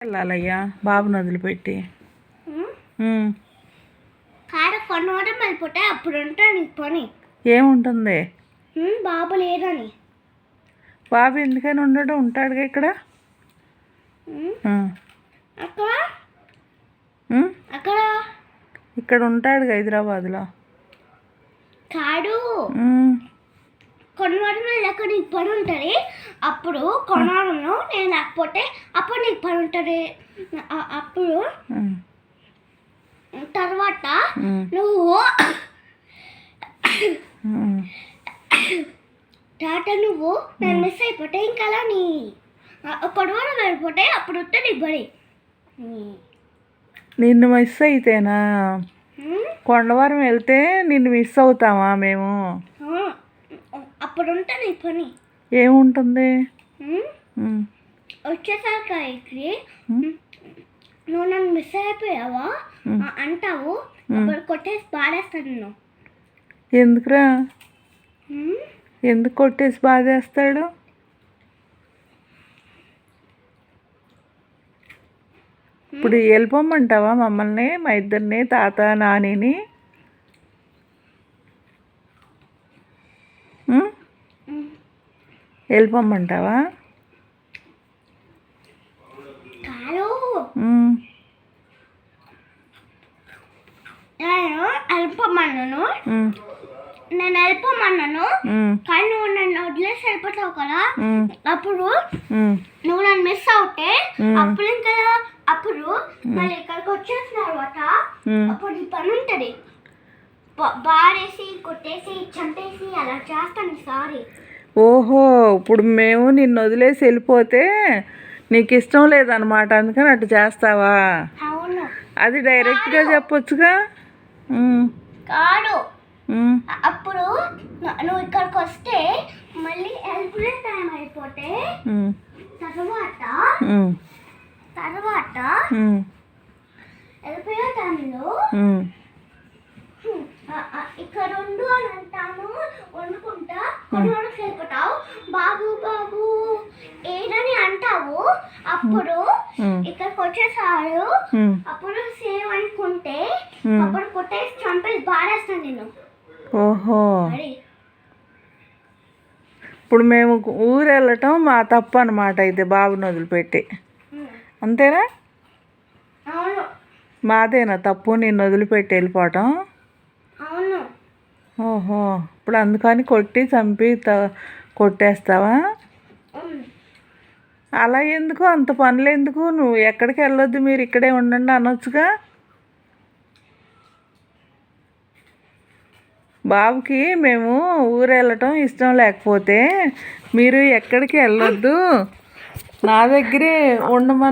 వెళ్ళాలయ్యా. బాబుని వదిలిపెట్టి. కాడ కొనవడం వెళ్ళిపోతే అప్పుడు ఉంటాను పని. ఏముంటుంది? బాబు లేదని బాబు ఎందుకని ఉండడు? ఉంటాడుగా ఇక్కడ. అక్కడ? అక్కడ? ఇక్కడ ఉంటాడుగా హైదరాబాద్లో. కాడు. ఉమ్. కొనవడం వెళ్ళాక నీకు పని ఉంటుంది అప్పుడు కొనవడంలో నేను లేకపోతే అప్పుడు నీకు పని ఉంటుంది అప్పుడు. తర్వాత. నువ్వు. టాటా నువ్వు నేను మిస్ అయిపోతే ఇంకా నీ కొడవడం వెళ్ళిపోతే అప్పుడు వస్తే నీ పని నిన్ను మిస్ అయితేనా కొండవరం వెళ్తే నిన్ను మిస్ అవుతామా మేము అప్పుడు ఉంటే నీ పని. ఏముంటుంది? ఇక్కడి ఉమ్. నువ్వు నన్ను మిస్ అయిపోయావా? అంటావు. అప్పుడు కొట్టేసి పాడేస్తాను నిన్ను. ఎందుకురా? ఎందుకు కొట్టేసి బాధేస్తాడు? ఇప్పుడు వెళ్ళిపోమంటావా మమ్మల్ని? మా ఇద్దరిని తాత నానిని? నేను వెళ్ళిపోమన్నాను. నేను వెళ్ళిపోమన్నాను. కానీ నువ్వు నన్ను వదిలేసి వెళ్ళిపోతావు కదా. అప్పుడు. నువ్వు నన్ను మిస్ అవుతే. అప్పుడు ఇంకా అప్పుడు మళ్ళీ ఇక్కడికి వచ్చేసిన తర్వాత. అప్పుడు నీ పని ఉంటుంది బారేసి కొట్టేసి చంపేసి అలా చేస్తాను సారీ ఓహో ఇప్పుడు మేము నిన్ను వదిలేసి వెళ్ళిపోతే నీకు ఇష్టం లేదనమాట అందుకని అటు చేస్తావా? అది డైరెక్ట్గా చెప్పొచ్చుగా. కాదు అప్పుడు నువ్వు ఇక్కడికి వస్తే మళ్ళీ వెళ్ళిపోయే టైం అయిపోతే. తర్వాత. తర్వాత. వెళ్ళిపోయే టైంలో ఇక్కడ ఉండు అని అంటాను వండుకుంటా బాబు బాబు ఏదని అంటావు? అప్పుడు. ఇక్కడికి వచ్చేసాడు. అప్పుడు సేవ్ అనుకుంటే. అప్పుడు కొట్టేసి చంపేసి బాడేస్తాను నేను ఓహో. ఇప్పుడు మేము ఊరు వెళ్ళటం మా తప్పు అనమాట అయితే బాబుని వదిలిపెట్టి. అంతేనా? అవును. మాదేనా తప్పు నిన్ను వదిలిపెట్టి వెళ్ళిపోవటం? అవును. ఓహో. ఇప్పుడు అందుకని కొట్టి చంపి త- కొట్టేస్తావా? అలా ఎందుకు? అంత పనులు ఎందుకు? నువ్వు ఎక్కడికి వెళ్ళొద్దు మీరు ఇక్కడే ఉండండి అనొచ్చుగా? బాబుకి మేము ఊరు వెళ్ళటం ఇష్టం లేకపోతే మీరు ఎక్కడికి వెళ్ళొద్దు. నా దగ్గరే ఉండమని